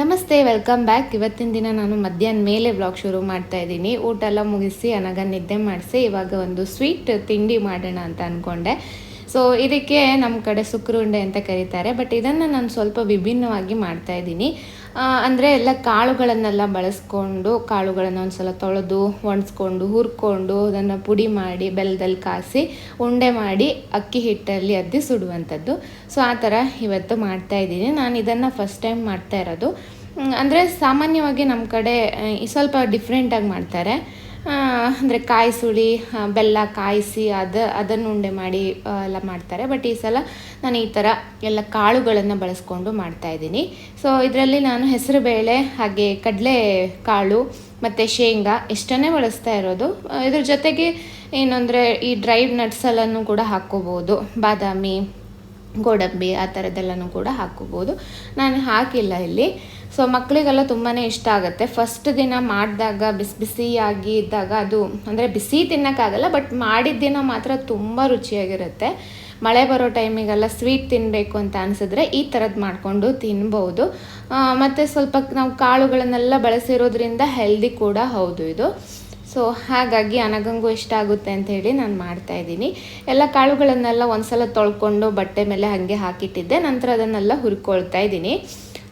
ನಮಸ್ತೆ, welcome back. ಇವತ್ತಿನ ದಿನ ನಾನು ಮಧ್ಯಾಹ್ನ ಮೇಲೆ ಬ್ಲಾಗ್ ಶುರು ಮಾಡ್ತಾ ಇದ್ದೀನಿ. ಊಟ ಎಲ್ಲ ಮುಗಿಸಿ ಅನಗ ನಿದ್ದೆ ಮಾಡಿಸಿ, ಇವಾಗ ಒಂದು ಸ್ವೀಟ್ ತಿಂಡಿ ಮಾಡೋಣ ಅಂತ ಅಂದ್ಕೊಂಡೆ ಸೊ ಇದಕ್ಕೆ ನಮ್ಮ ಕಡೆ ಸುಕ್ರುಂಡೆ ಅಂತ ಕರೀತಾರೆ. ಬಟ್ ಇದನ್ನು ನಾನು ಸ್ವಲ್ಪ ವಿಭಿನ್ನವಾಗಿ ಮಾಡ್ತಾ ಇದ್ದೀನಿ. ಅಂದರೆ ಎಲ್ಲ ಕಾಳುಗಳನ್ನೆಲ್ಲ ಬಳಸ್ಕೊಂಡು, ಕಾಳುಗಳನ್ನು ಒಂದ್ಸಲ ತೊಳೆದು, ಒಣಸ್ಕೊಂಡು, ಹುರ್ಕೊಂಡು, ಅದನ್ನು ಪುಡಿ ಮಾಡಿ ಬೆಲ್ಲದಲ್ಲಿ ಕಾಸಿ, ಉಂಡೆ ಮಾಡಿ, ಅಕ್ಕಿ ಹಿಟ್ಟಲ್ಲಿ ಅದ್ದಿ ಸುಡುವಂಥದ್ದು. ಸೊ ಆ ಥರ ಇವತ್ತು ಮಾಡ್ತಾ ಇದ್ದೀನಿ. ನಾನು ಇದನ್ನು ಫಸ್ಟ್ ಟೈಮ್ ಮಾಡ್ತಾ ಇರೋದು. ಅಂದರೆ ಸಾಮಾನ್ಯವಾಗಿ ನಮ್ಮ ಕಡೆ ಸ್ವಲ್ಪ ಡಿಫ್ರೆಂಟಾಗಿ ಮಾಡ್ತಾರೆ. ಅಂದರೆ ಕಾಯಿ ಸುಳಿ ಬೆಲ್ಲ ಕಾಯಿಸಿ ಅದು, ಅದನ್ನು ಉಂಡೆ ಮಾಡಿ ಎಲ್ಲ ಮಾಡ್ತಾರೆ. ಬಟ್ ಈ ಸಲ ನಾನು ಈ ಥರ ಎಲ್ಲ ಕಾಳುಗಳನ್ನು ಬಳಸ್ಕೊಂಡು ಮಾಡ್ತಾ ಇದ್ದೀನಿ. ಸೊ ಇದರಲ್ಲಿ ನಾನು ಹೆಸರುಬೇಳೆ ಹಾಗೆ ಕಡಲೆ ಕಾಳು, ಮತ್ತು ಶೇಂಗಾ ಇಷ್ಟನ್ನೇ ಬಳಸ್ತಾ ಇರೋದು ಇದ್ರ ಜೊತೆಗೆ ಏನಂದರೆ ಈ ಡ್ರೈ ನಟ್ಸಲ್ಲೂ ಕೂಡ ಹಾಕ್ಕೋಬೋದು. ಬಾದಾಮಿ, ಗೋಡಂಬಿ ಆ ಥರದ್ದೆಲ್ಲನೂ ಕೂಡ ಹಾಕ್ಕೋಬೋದು. ನಾನು ಹಾಕಿಲ್ಲ ಇಲ್ಲಿ. ಸೊ ಮಕ್ಕಳಿಗೆಲ್ಲ ತುಂಬಾ ಇಷ್ಟ ಆಗುತ್ತೆ. ಫಸ್ಟ್ ದಿನ ಮಾಡಿದಾಗ, ಬಿಸಿ ಬಿಸಿಯಾಗಿ ಇದ್ದಾಗ ಅದು, ಅಂದರೆ ಬಿಸಿ ತಿನ್ನೋಕ್ಕಾಗಲ್ಲ ಬಟ್ ಮಾಡಿದ ದಿನ ಮಾತ್ರ ತುಂಬ ರುಚಿಯಾಗಿರುತ್ತೆ. ಮಳೆ ಬರೋ ಟೈಮಿಗೆಲ್ಲ ಸ್ವೀಟ್ ತಿನ್ನಬೇಕು ಅಂತ ಅನಿಸಿದ್ರೆ ಈ ಥರದ್ದು ಮಾಡಿಕೊಂಡು ತಿನ್ಬೋದು. ಮತ್ತು ಸ್ವಲ್ಪ ನಾವು ಕಾಳುಗಳನ್ನೆಲ್ಲ ಬಳಸಿರೋದ್ರಿಂದ ಹೆಲ್ದಿ ಕೂಡ ಹೌದು ಇದು. ಸೊ ಹಾಗಾಗಿ ಅನಗಂಗೂ ಇಷ್ಟ ಆಗುತ್ತೆ ಅಂತ ಹೇಳಿ ನಾನು ಮಾಡ್ತಾ ಇದ್ದೀನಿ. ಎಲ್ಲ ಕಾಳುಗಳನ್ನೆಲ್ಲ ಒಂದ್ಸಲ ತೊಳ್ಕೊಂಡು ಬಟ್ಟೆ ಮೇಲೆ ಹಾಗೆ ಹಾಕಿಟ್ಟಿದ್ದೆ. ನಂತರ ಅದನ್ನೆಲ್ಲ ಹುರ್ಕೊಳ್ತಾ ಇದ್ದೀನಿ.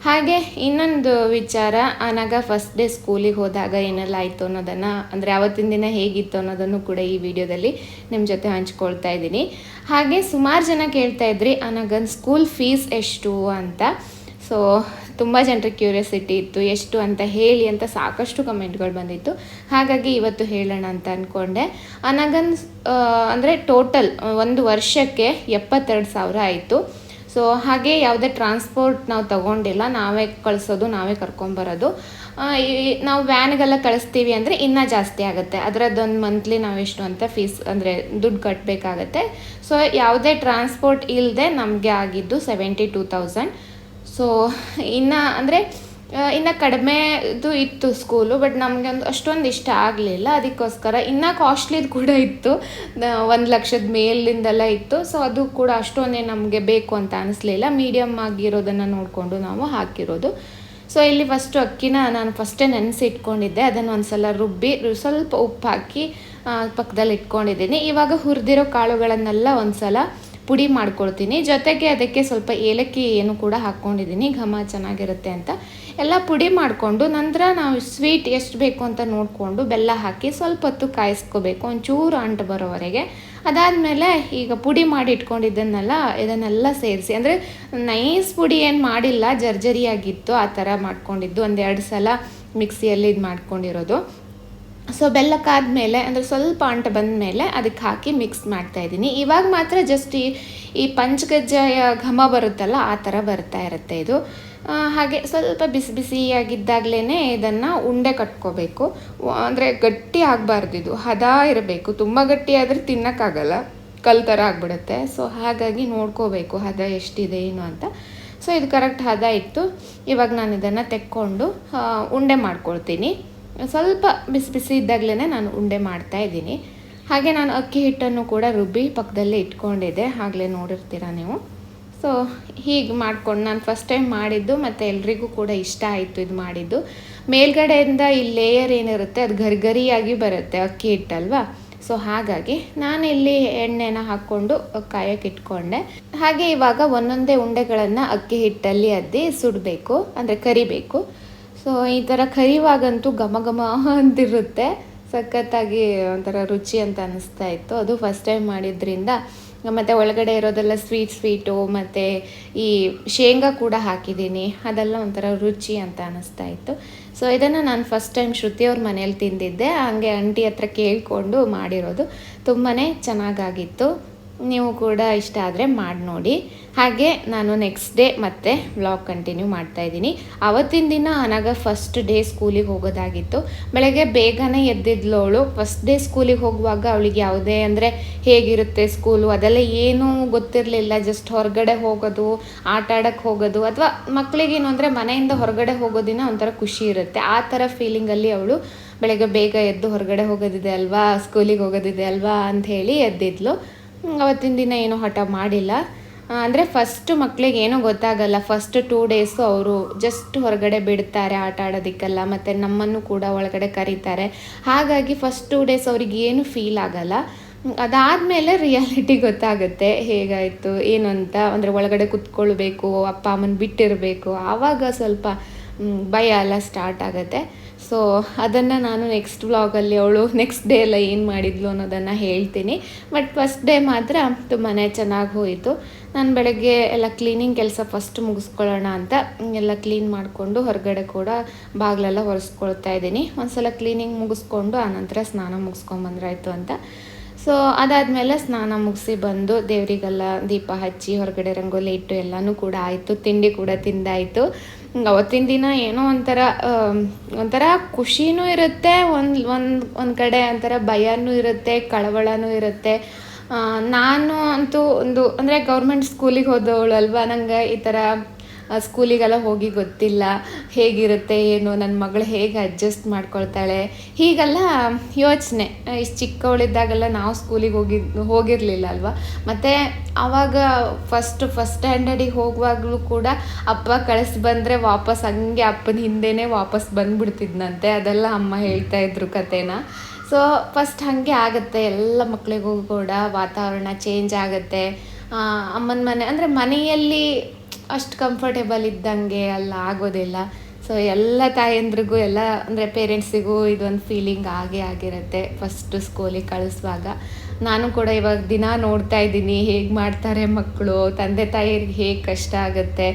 ಹಾಗೆ ಇನ್ನೊಂದು ವಿಚಾರ ಅನಗ ಫಸ್ಟ್ ಡೇ ಸ್ಕೂಲಿಗೆ ಹೋದಾಗ ಏನೆಲ್ಲ ಆಯಿತು ಅನ್ನೋದನ್ನು, ಅಂದರೆ ಆವತ್ತಿನ ದಿನ ಹೇಗಿತ್ತು ಅನ್ನೋದನ್ನು ಕೂಡ ಈ ವಿಡಿಯೋದಲ್ಲಿ ನಿಮ್ಮ ಜೊತೆ ಹಂಚ್ಕೊಳ್ತಾ ಇದ್ದೀನಿ. ಹಾಗೆ ಸುಮಾರು ಜನ ಕೇಳ್ತಾ ಇದ್ರಿ ಅನಗನ್ ಸ್ಕೂಲ್ ಫೀಸ್ ಎಷ್ಟು ಅಂತ. ಸೊ ತುಂಬ ಜನರ ಕ್ಯೂರಿಯಾಸಿಟಿ ಇತ್ತು, ಎಷ್ಟು ಅಂತ ಹೇಳಿ ಅಂತ ಸಾಕಷ್ಟು ಕಮೆಂಟ್ಗಳು ಬಂದಿತ್ತು. ಹಾಗಾಗಿ ಇವತ್ತು ಹೇಳೋಣ ಅಂತ ಅಂದ್ಕೊಂಡೆ ಅನಗನ್ ಅಂದರೆ ಟೋಟಲ್ ಒಂದು ವರ್ಷಕ್ಕೆ ಎಪ್ಪತ್ತೆರಡು ಸಾವಿರ ಆಯಿತು. ಸೊ ಹಾಗೆ ಯಾವುದೇ ಟ್ರಾನ್ಸ್ಪೋರ್ಟ್ ನಾವು ತಗೊಂಡಿಲ್ಲ, ನಾವೇ ಕಳಿಸೋದು, ನಾವೇ ಕರ್ಕೊಂಬರೋದು. ನಾವು ವ್ಯಾನ್ಗೆಲ್ಲ ಕಳಿಸ್ತೀವಿ ಅಂದರೆ ಇನ್ನೂ ಜಾಸ್ತಿ ಆಗುತ್ತೆ. ಅದರದ್ದೊಂದು ಮಂತ್ಲಿ ನಾವು ಎಷ್ಟು ಅಂತ ಫೀಸ್ ಅಂದರೆ ದುಡ್ಡು ಕಟ್ಟಬೇಕಾಗತ್ತೆ ಸೊ ಯಾವುದೇ ಟ್ರಾನ್ಸ್ಪೋರ್ಟ್ ಇಲ್ಲದೆ ನಮಗೆ ಆಗಿದ್ದು ಸೆವೆಂಟಿ ಟೂ ತೌಸಂಡ್ ಸೊ ಇನ್ನು ಅಂದರೆ ಇನ್ನು ಕಡಿಮೆ ಇದು ಇತ್ತು ಸ್ಕೂಲು ಬಟ್ ನಮಗೆ ಒಂದು ಅಷ್ಟೊಂದು ಇಷ್ಟ ಆಗಲಿಲ್ಲ. ಅದಕ್ಕೋಸ್ಕರ ಇನ್ನೂ ಕಾಸ್ಟ್ಲಿದು ಕೂಡ ಇತ್ತು. ಒಂದು ಲಕ್ಷದ ಮೇಲಿಂದೆಲ್ಲ ಇತ್ತು. ಸೊ ಅದು ಕೂಡ ಅಷ್ಟೊಂದೇ ನಮಗೆ ಬೇಕು ಅಂತ ಅನಿಸ್ಲಿಲ್ಲ. ಮೀಡಿಯಮ್ ಆಗಿರೋದನ್ನು ನೋಡಿಕೊಂಡು ನಾವು ಹಾಕಿರೋದು. ಸೊ ಇಲ್ಲಿ ಫಸ್ಟು ಅಕ್ಕಿನ ನಾನು ಫಸ್ಟೇ ನೆನೆಸಿ ಇಟ್ಕೊಂಡಿದ್ದೆ ಅದನ್ನು ಒಂದ್ಸಲ ರುಬ್ಬಿ, ಸ್ವಲ್ಪ ಉಪ್ಪು ಹಾಕಿ ಪಕ್ಕದಲ್ಲಿ ಇಟ್ಕೊಂಡಿದ್ದೀನಿ ಇವಾಗ ಹುರಿದಿರೋ ಕಾಳುಗಳನ್ನೆಲ್ಲ ಒಂದ್ಸಲ ಪುಡಿ ಮಾಡ್ಕೊಳ್ತೀನಿ. ಜೊತೆಗೆ ಅದಕ್ಕೆ ಸ್ವಲ್ಪ ಏಲಕ್ಕಿ ಏನು ಕೂಡ ಹಾಕ್ಕೊಂಡಿದ್ದೀನಿ. ಘಮ ಚೆನ್ನಾಗಿರುತ್ತೆ ಅಂತ. ಎಲ್ಲ ಪುಡಿ ಮಾಡಿಕೊಂಡು ನಂತರ ನಾವು ಸ್ವೀಟ್ ಎಷ್ಟು ಬೇಕು ಅಂತ ನೋಡಿಕೊಂಡು ಬೆಲ್ಲ ಹಾಕಿ ಸ್ವಲ್ಪ ಹೊತ್ತು ಕಾಯಿಸ್ಕೋಬೇಕು. ಒಂಚೂರು ಅಂಟು ಬರೋವರೆಗೆ. ಅದಾದಮೇಲೆ ಈಗ ಪುಡಿ ಮಾಡಿ ಇಟ್ಕೊಂಡಿದ್ದನ್ನೆಲ್ಲ ಇದನ್ನೆಲ್ಲ ಸೇರಿಸಿ. ಅಂದರೆ ನೈಸ್ ಪುಡಿ ಏನು ಮಾಡಿಲ್ಲ, ಜರ್ಜರಿಯಾಗಿತ್ತು ಆ ಥರ ಮಾಡ್ಕೊಂಡಿದ್ದು. ಒಂದೆರಡು ಸಲ ಮಿಕ್ಸಿಯಲ್ಲಿ ಇದು ಮಾಡ್ಕೊಂಡಿರೋದು ಸೊ ಬೆಲ್ಲ ಕಾದ್ಮೇಲೆ ಅಂದರೆ ಸ್ವಲ್ಪ ಅಂಟು ಬಂದಮೇಲೆ ಅದಕ್ಕೆ ಹಾಕಿ ಮಿಕ್ಸ್ ಮಾಡ್ತಾ ಇದ್ದೀನಿ. ಇವಾಗ ಮಾತ್ರ ಜಸ್ಟ್ ಈ ಈ ಪಂಚಗಜ್ಜಾಯ ಘಮ ಬರುತ್ತಲ್ಲ, ಆ ಥರ ಬರ್ತಾ ಇರುತ್ತೆ ಇದು. ಹಾಗೆ ಸ್ವಲ್ಪ ಬಿಸಿ ಬಿಸಿಯಾಗಿದ್ದಾಗಲೇ ಇದನ್ನು ಉಂಡೆ ಕಟ್ಕೋಬೇಕು. ಅಂದರೆ ಗಟ್ಟಿ ಆಗಬಾರ್ದು ಇದು. ಹದ ಇರಬೇಕು. ತುಂಬ ಗಟ್ಟಿ ಆದರೆ ತಿನ್ನೋಕ್ಕಾಗಲ್ಲ. ಕಲ್ ಥರ ಆಗಿಬಿಡುತ್ತೆ. ಸೊ ಹಾಗಾಗಿ ನೋಡ್ಕೋಬೇಕು ಹದ ಎಷ್ಟಿದೆ, ಏನು ಅಂತ. ಸೊ ಇದು ಕರೆಕ್ಟ್ ಹದ ಇತ್ತು. ಇವಾಗ ನಾನು ಇದನ್ನು ತೆಕ್ಕೊಂಡು ಉಂಡೆ ಮಾಡ್ಕೊಳ್ತೀನಿ. ಸ್ವಲ್ಪ ಬಿಸಿ ಬಿಸಿ ಇದ್ದಾಗಲೇ ನಾನು ಉಂಡೆ ಮಾಡ್ತಾ ಇದ್ದೀನಿ. ಹಾಗೆ ನಾನು ಅಕ್ಕಿ ಹಿಟ್ಟನ್ನು ಕೂಡ ರುಬ್ಬಿ ಪಕ್ಕದಲ್ಲೇ ಇಟ್ಕೊಂಡಿದ್ದೆ. ಆಗಲೇ ನೋಡಿರ್ತೀರ ನೀವು. ಸೊ ಹೀಗೆ ಮಾಡ್ಕೊಂಡು ನಾನು ಫಸ್ಟ್ ಟೈಮ್ ಮಾಡಿದ್ದು ಮತ್ತು ಎಲ್ರಿಗೂ ಕೂಡ ಇಷ್ಟ ಆಯಿತು ಇದು ಮಾಡಿದ್ದು. ಮೇಲ್ಗಡೆಯಿಂದ ಈ ಲೇಯರ್ ಏನಿರುತ್ತೆ ಅದು ಗರಿಗರಿಯಾಗಿ ಬರುತ್ತೆ ಅಕ್ಕಿ ಹಿಟ್ಟಲ್ವಾ? ಸೊ ಹಾಗಾಗಿ ನಾನು ಇಲ್ಲಿ ಎಣ್ಣೆನ ಹಾಕ್ಕೊಂಡು ಕಾಯಕ್ಕೆ ಇಟ್ಕೊಂಡೆ. ಹಾಗೆ ಇವಾಗ ಒಂದೊಂದೇ ಉಂಡೆಗಳನ್ನು ಅಕ್ಕಿ ಹಿಟ್ಟಲ್ಲಿ ಅದ್ದಿ ಸುಡಬೇಕು, ಅಂದರೆ ಕರಿಬೇಕು. ಸೊ ಈ ಥರ ಕರಿವಾಗಂತೂ ಘಮ ಘಮ ಅಂತಿರುತ್ತೆ. ಸಖತ್ತಾಗಿ ಒಂಥರ ರುಚಿ ಅಂತ ಅನ್ನಿಸ್ತಾ ಇತ್ತು. ಅದು ಫಸ್ಟ್ ಟೈಮ್ ಮಾಡಿದ್ರಿಂದ, ಮತ್ತು ಒಳಗಡೆ ಇರೋದೆಲ್ಲ ಸ್ವೀಟ್ ಸ್ವೀಟು ಮತ್ತು ಈ ಶೇಂಗಾ ಕೂಡ ಹಾಕಿದ್ದೀನಿ. ಅದೆಲ್ಲ ಒಂಥರ ರುಚಿ ಅಂತ ಅನ್ನಿಸ್ತಾ ಇತ್ತು. ಸೊ ಇದನ್ನು ನಾನು ಫಸ್ಟ್ ಟೈಮ್ ಶ್ರುತಿಯವ್ರ ಮನೇಲಿ ತಿಂದಿದ್ದೆ. ಹಾಗೆ ಆಂಟಿ ಹತ್ರ ಕೇಳಿಕೊಂಡು ಮಾಡಿರೋದು. ತುಂಬಾ ಚೆನ್ನಾಗಾಗಿತ್ತು. ನೀವು ಕೂಡ ಇಷ್ಟ ಆದರೆ ಮಾಡಿ ನೋಡಿ. ಹಾಗೆ ನಾನು ನೆಕ್ಸ್ಟ್ ಡೇ ಮತ್ತೆ ವ್ಲಾಗ್ ಕಂಟಿನ್ಯೂ ಮಾಡ್ತಾ ಇದ್ದೀನಿ. ಅವತ್ತಿನ ದಿನ ಅನಗ ಫಸ್ಟ್ ಡೇ ಸ್ಕೂಲಿಗೆ ಹೋಗೋದಾಗಿತ್ತು. ಬೆಳಗ್ಗೆ ಬೇಗನೆ ಎದ್ದಿದ್ಲವಳು ಫಸ್ಟ್ ಡೇ ಸ್ಕೂಲಿಗೆ ಹೋಗುವಾಗ ಅವಳಿಗೆ ಯಾವುದೇ ಅಂದರೆ ಹೇಗಿರುತ್ತೆ ಸ್ಕೂಲು ಅದೆಲ್ಲ ಏನೂ ಗೊತ್ತಿರಲಿಲ್ಲ. ಜಸ್ಟ್ ಹೊರಗಡೆ ಹೋಗೋದು, ಆಟ ಆಡೋಕ್ಕೆ ಹೋಗೋದು ಅಥವಾ ಮಕ್ಕಳಿಗೇನು ಅಂದರೆ ಮನೆಯಿಂದ ಹೊರಗಡೆ ಹೋಗೋದಿನ ಒಂಥರ ಖುಷಿ ಇರುತ್ತೆ. ಆ ಥರ ಫೀಲಿಂಗಲ್ಲಿ ಅವಳು ಬೆಳಗ್ಗೆ ಬೇಗ ಎದ್ದು ಹೊರಗಡೆ ಹೋಗೋದಿದೆ ಅಲ್ವಾ? ಸ್ಕೂಲಿಗೆ ಹೋಗೋದಿದೆ ಅಲ್ವಾ? ಅಂತ ಹೇಳಿ ಎದ್ದಿದ್ಲು. ಅವತ್ತಿನ ದಿನ ಏನೂ ಹಠ ಮಾಡಿಲ್ಲ. ಅಂದರೆ ಫಸ್ಟ್ ಮಕ್ಕಳಿಗೆ ಏನೂ ಗೊತ್ತಾಗಲ್ಲ. ಫಸ್ಟ್ ಟೂ ಡೇಸು ಅವರು ಜಸ್ಟ್ ಹೊರಗಡೆ ಬಿಡ್ತಾರೆ ಆಟ ಆಡೋದಕ್ಕೆಲ್ಲ, ಮತ್ತು ನಮ್ಮನ್ನು ಕೂಡ ಒಳಗಡೆ ಕರೀತಾರೆ. ಹಾಗಾಗಿ ಫಸ್ಟ್ ಟೂ ಡೇಸ್ ಅವ್ರಿಗೆ ಏನು ಫೀಲ್ ಆಗಲ್ಲ. ಅದಾದಮೇಲೆ ರಿಯಾಲಿಟಿ ಗೊತ್ತಾಗುತ್ತೆ. ಹೇಗಾಯಿತು, ಏನು ಅಂತ. ಅಂದರೆ ಒಳಗಡೆ ಕುತ್ಕೊಳ್ಬೇಕು, ಅಪ್ಪ ಅಮ್ಮನ ಬಿಟ್ಟಿರಬೇಕು. ಆವಾಗ ಸ್ವಲ್ಪ ಭಯ ಎಲ್ಲ ಸ್ಟಾರ್ಟ್ ಆಗುತ್ತೆ. ಸೊ ಅದನ್ನು ನಾನು ನೆಕ್ಸ್ಟ್ ವ್ಲಾಗಲ್ಲಿ ಅವಳು ನೆಕ್ಸ್ಟ್ ಡೇ ಎಲ್ಲ ಏನು ಮಾಡಿದ್ಲು ಅನ್ನೋದನ್ನು ಹೇಳ್ತೀನಿ. ಬಟ್ ಫಸ್ಟ್ ಡೇ ಮಾತ್ರ ತುಂಬಾ ಚೆನ್ನಾಗಿ ಹೋಯಿತು. ನಾನು ಬೆಳಗ್ಗೆ ಎಲ್ಲ ಕ್ಲೀನಿಂಗ್ ಕೆಲಸ ಫಸ್ಟ್ ಮುಗಿಸ್ಕೊಳ್ಳೋಣ ಅಂತ ಎಲ್ಲ ಕ್ಲೀನ್ ಮಾಡಿಕೊಂಡು ಹೊರಗಡೆ ಕೂಡ ಬಾಗಿಲೆಲ್ಲ ಒರೆಸ್ಕೊಳ್ತಾ ಇದ್ದೀನಿ. ಒಂದ್ಸಲ ಕ್ಲೀನಿಂಗ್ ಮುಗಿಸ್ಕೊಂಡು ಆನಂತರ ಸ್ನಾನ ಮುಗಿಸ್ಕೊಂಬಂದ್ರಾಯ್ತು ಅಂತ. ಸೊ ಅದಾದಮೇಲೆ ಸ್ನಾನ ಮುಗಿಸಿ ಬಂದು ದೇವರಿಗೆಲ್ಲ ದೀಪ ಹಚ್ಚಿ ಹೊರಗಡೆ ರಂಗೋಲಿ ಇಟ್ಟು ಎಲ್ಲನೂ ಕೂಡ ಆಯಿತು. ತಿಂಡಿ ಕೂಡ ತಿಂದಾಯಿತು. ಅವತ್ತಿನ ದಿನ ಏನೋ ಒಂಥರ ಒಂಥರ ಖುಷಿನೂ ಇರುತ್ತೆ, ಒಂದು ಒಂದು ಒಂದು ಕಡೆ ಒಂಥರ ಭಯನೂ ಇರುತ್ತೆ, ಕಳವಳನೂ ಇರುತ್ತೆ. ನಾನು ಅಂತೂ ಒಂದು, ಅಂದರೆ ಗೌರ್ಮೆಂಟ್ ಸ್ಕೂಲಿಗೆ ಹೋದವಳು ಅಲ್ವಾ, ನಂಗೆ ಈ ಥರ ಸ್ಕೂಲಿಗೆಲ್ಲ ಹೋಗಿ ಗೊತ್ತಿಲ್ಲ, ಹೇಗಿರುತ್ತೆ ಏನು ನನ್ನ ಮಗಳು ಹೇಗೆ ಅಡ್ಜಸ್ಟ್ ಮಾಡ್ಕೊಳ್ತಾಳೆ. ಹೀಗೆಲ್ಲ ಯೋಚನೆ. ಇಷ್ಟು ಚಿಕ್ಕವಳಿದ್ದಾಗೆಲ್ಲ ನಾವು ಸ್ಕೂಲಿಗೆ ಹೋಗಿ, ಹೋಗಿರಲಿಲ್ಲ ಅಲ್ವಾ? ಮತ್ತು ಆವಾಗ ಫಸ್ಟ್ ಫಸ್ಟ್ ಸ್ಟ್ಯಾಂಡರ್ಡಿಗೆ ಹೋಗುವಾಗಲೂ ಕೂಡ ಅಪ್ಪ ಕಳಿಸಿ ಬಂದರೆ ವಾಪಸ್ ಹಂಗೆ ಅಪ್ಪನ ಹಿಂದೆನೇ ವಾಪಸ್ ಬಂದುಬಿಡ್ತಿದ್ನಂತೆ. ಅದೆಲ್ಲ ಅಮ್ಮ ಹೇಳ್ತಾ ಇದ್ರು ಕಥೆನ. ಸೊ ಫಸ್ಟ್ ಹಾಗೆ ಆಗುತ್ತೆ. ಎಲ್ಲ ಮಕ್ಕಳಿಗೂ ಕೂಡ ವಾತಾವರಣ ಚೇಂಜ್ ಆಗುತ್ತೆ. ಅಮ್ಮನ ಮನೆ, ಅಂದರೆ ಮನೆಯಲ್ಲಿ ಅಷ್ಟು ಕಂಫರ್ಟೇಬಲ್ ಇದ್ದಂಗೆ ಅಲ್ಲ ಆಗೋದಿಲ್ಲ. ಸೊ ಎಲ್ಲ ತಾಯಂದ್ರಿಗೂ, ಎಲ್ಲ ಅಂದರೆ ಪೇರೆಂಟ್ಸಿಗೂ ಇದೊಂದು ಫೀಲಿಂಗ್ ಆಗೇ ಆಗಿರುತ್ತೆ ಫಸ್ಟು ಸ್ಕೂಲಿಗೆ ಕಳಿಸುವಾಗ. ನಾನು ಕೂಡ ಇವಾಗ ದಿನ ನೋಡ್ತಾ ಇದ್ದೀನಿ, ಹೇಗೆ ಮಾಡ್ತಾರೆ ಮಕ್ಕಳು ತಂದೆ ತಾಯಿಯರಿಗೆ ಹೇಗೆ ಕಷ್ಟ ಆಗುತ್ತೆ,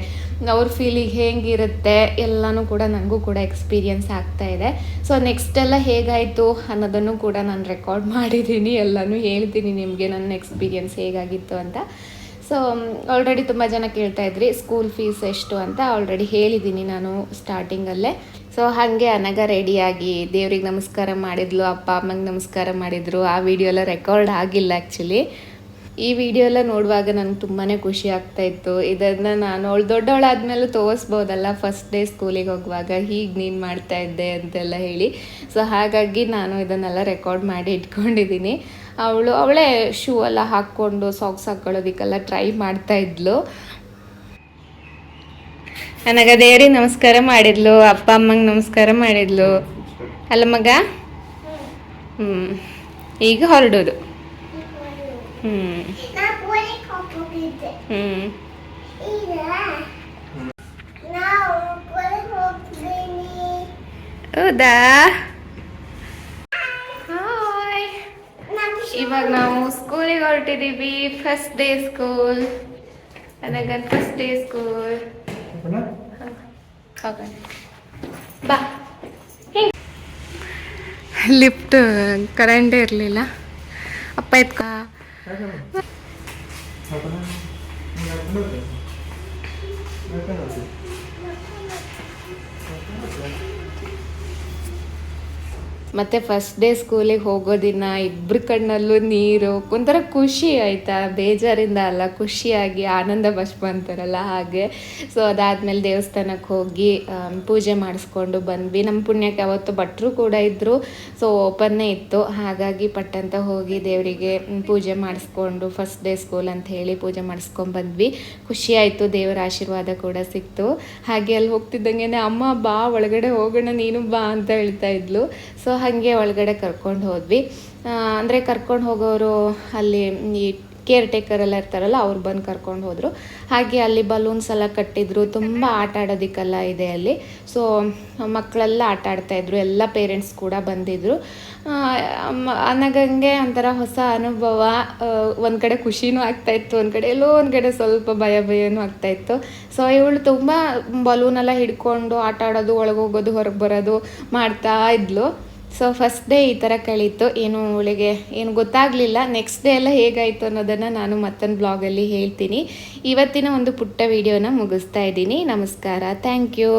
ಅವ್ರ ಫೀಲಿಂಗ್ ಹೇಗಿರುತ್ತೆ, ಎಲ್ಲನೂ ಕೂಡ ನನಗೂ ಕೂಡ ಎಕ್ಸ್ಪೀರಿಯನ್ಸ್ ಆಗ್ತಾ ಇದೆ. ಸೊ ನೆಕ್ಸ್ಟ್ ಎಲ್ಲ ಹೇಗಾಯಿತು ಅನ್ನೋದನ್ನು ಕೂಡ ನಾನು ರೆಕಾರ್ಡ್ ಮಾಡಿದ್ದೀನಿ, ಎಲ್ಲನೂ ಹೇಳ್ತೀನಿ ನಿಮಗೆ ನನ್ನ ಎಕ್ಸ್ಪೀರಿಯನ್ಸ್ ಹೇಗಾಗಿತ್ತು ಅಂತ. ಸೊ ಆಲ್ರೆಡಿ ತುಂಬ ಜನ ಕೇಳ್ತಾ ಇದ್ರಿ ಸ್ಕೂಲ್ ಫೀಸ್ ಎಷ್ಟು ಅಂತ ಆಲ್ರೆಡಿ ಹೇಳಿದ್ದೀನಿ ನಾನು ಸ್ಟಾರ್ಟಿಂಗಲ್ಲೇ ಸೊ ಹಾಗೆ ಅನಗ ರೆಡಿಯಾಗಿ ದೇವ್ರಿಗೆ ನಮಸ್ಕಾರ ಮಾಡಿದ್ಲು, ಅಪ್ಪ ಅಮ್ಮಂಗೆ ನಮಸ್ಕಾರ ಮಾಡಿದ್ರು. ಆ ವಿಡಿಯೋ ಎಲ್ಲ ರೆಕಾರ್ಡ್ ಆಗಿಲ್ಲ ಆ್ಯಕ್ಚುಲಿ ಈ ವಿಡಿಯೋ ಎಲ್ಲ ನೋಡುವಾಗ ನನಗೆ ತುಂಬಾ ಖುಷಿ ಆಗ್ತಾ ಇತ್ತು. ಇದನ್ನು ನಾನು ಅವಳು ದೊಡ್ಡವಳಾದ್ಮೇಲೂ ತೋರಿಸ್ಬೋದಲ್ಲ ಫಸ್ಟ್ ಡೇ ಸ್ಕೂಲಿಗೆ ಹೋಗುವಾಗ ಹೀಗೆ ನೀನು ಮಾಡ್ತಾ ಇದ್ದೆ ಅಂತೆಲ್ಲ ಹೇಳಿ. ಸೊ ಹಾಗಾಗಿ ನಾನು ಇದನ್ನೆಲ್ಲ ರೆಕಾರ್ಡ್ ಮಾಡಿ ಇಟ್ಕೊಂಡಿದ್ದೀನಿ ಅವಳು ಅವಳೇ ಶೂ ಎಲ್ಲ ಹಾಕ್ಕೊಂಡು ಸಾಕ್ಸ್ ಹಾಕ್ಕೊಳ್ಳೋದಕ್ಕೆಲ್ಲ ಟ್ರೈ ಮಾಡ್ತಾ ಇದ್ಲು. ನನಗ ದೇವ್ರಿ ನಮಸ್ಕಾರ ಮಾಡಿದ್ಲು ಅಪ್ಪ ಅಮ್ಮಂಗೆ ನಮಸ್ಕಾರ ಮಾಡಿದ್ಲು. ಅಲ್ಲ ಮಗ? ಹ್ಮ್. ಈಗ ಹೊರಡೋದು. ಹ್ಮ್. ಹ್ಞೂ ಹೋಗ್ತೀನಿ. ಹೌದಾ ಹಾಯ್ ನಾವು ಇವಾಗ ನಾವು ಸ್ಕೂಲಿಗೆ ಹೊರಟಿದ್ದೀವಿ ಫಸ್ಟ್ ಡೇ ಸ್ಕೂಲ್ ನನಗನ್ ಫಸ್ಟ್ ಡೇ ಸ್ಕೂಲ್ ಬಾ ಲಿಫ್ಟ್ ಕರೆಂಟೇ ಇರಲಿಲ್ಲ ಅಪ್ಪ ಎತ್ಕ ಮತ್ತು ಫಸ್ಟ್ ಡೇ ಸ್ಕೂಲಿಗೆ ಹೋಗೋ ದಿನ ಇಬ್ಬರ ಕಣ್ಣಲ್ಲೂ ನೀರು, ಒಂಥರ ಖುಷಿ ಆಯಿತಾ? ಬೇಜಾರಿಂದ ಅಲ್ಲ, ಖುಷಿಯಾಗಿ ಆನಂದ ಬಷ್ಪ ಅಂತಾರಲ್ಲ ಹಾಗೆ. ಸೊ ಅದಾದಮೇಲೆ ದೇವಸ್ಥಾನಕ್ಕೆ ಹೋಗಿ ಪೂಜೆ ಮಾಡಿಸ್ಕೊಂಡು ಬಂದ್ವಿ. ನಮ್ಮ ಪುಣ್ಯಕ್ಕೆ ಅವತ್ತು ಭಟ್ರು ಕೂಡ ಇದ್ದರು ಸೊ ಓಪನ್ನೇ ಇತ್ತು. ಹಾಗಾಗಿ ಪಟ್ಟಂತ ಹೋಗಿ ದೇವರಿಗೆ ಪೂಜೆ ಮಾಡಿಸ್ಕೊಂಡು ಫಸ್ಟ್ ಡೇ ಸ್ಕೂಲ್ ಅಂತ ಹೇಳಿ ಪೂಜೆ ಮಾಡಿಸ್ಕೊಂಡು ಬಂದ್ವಿ. ಖುಷಿ ಆಯಿತು, ದೇವರ ಆಶೀರ್ವಾದ ಕೂಡ ಸಿಕ್ತು. ಹಾಗೆ ಅಲ್ಲಿ ಹೋಗ್ತಿದ್ದಂಗೆ ಅಮ್ಮ ಬಾ, ಒಳಗಡೆ ಹೋಗೋಣ, ನೀನು ಬಾ ಅಂತ ಹೇಳ್ತಾ ಇದ್ಲು. ಸೊ ಹಾಗೆ ಒಳಗಡೆ ಕರ್ಕೊಂಡು ಹೋದ್ವಿ. ಅಂದರೆ ಕರ್ಕೊಂಡು ಹೋಗೋರು ಅಲ್ಲಿ ಈ ಕೇರ್ ಟೇಕರ್ ಎಲ್ಲ ಇರ್ತಾರಲ್ಲ, ಅವ್ರು ಬಂದು ಕರ್ಕೊಂಡು ಹೋದರು. ಹಾಗೆ ಅಲ್ಲಿ ಬಲೂನ್ಸ್ ಎಲ್ಲ ಕಟ್ಟಿದ್ರು, ತುಂಬ ಆಟ ಆಡೋದಕ್ಕೆಲ್ಲ ಇದೆ ಅಲ್ಲಿ. ಸೊ ಮಕ್ಕಳೆಲ್ಲ ಆಟ ಆಡ್ತಾಯಿದ್ರು ಎಲ್ಲ ಪೇರೆಂಟ್ಸ್ ಕೂಡ ಬಂದಿದ್ರು. ಅನ್ನಗಂಗೆ ಒಂಥರ ಹೊಸ ಅನುಭವ ಒಂದು ಕಡೆ ಖುಷಿನೂ ಆಗ್ತಾ ಇತ್ತು, ಒಂದು ಕಡೆ ಎಲ್ಲೋ ಒಂದು ಕಡೆ ಸ್ವಲ್ಪ ಭಯ ಭಯನೂ ಆಗ್ತಾಯಿತ್ತು ಸೊ ಇವಳು ತುಂಬ ಬಲೂನೆಲ್ಲ ಹಿಡ್ಕೊಂಡು ಆಟ ಆಡೋದು, ಒಳಗೆ ಹೋಗೋದು, ಹೊರಗೆ ಬರೋದು ಮಾಡ್ತಾ ಇದ್ಲು. ಸೊ ಫಸ್ಟ್ ಡೇ ಈ ಥರ ಕಳೀತು ಏನು ಅವಳಿಗೆ ಏನು ಗೊತ್ತಾಗಲಿಲ್ಲ. ನೆಕ್ಸ್ಟ್ ಡೇ ಎಲ್ಲ ಹೇಗಾಯಿತು ಅನ್ನೋದನ್ನು ನಾನು ಮತ್ತೊಂದು ಬ್ಲಾಗಲ್ಲಿ ಹೇಳ್ತೀನಿ. ಇವತ್ತಿನ ಒಂದು ಪುಟ್ಟ ವಿಡಿಯೋನ ಮುಗಿಸ್ತಾ ಇದ್ದೀನಿ. ನಮಸ್ಕಾರ. Thank you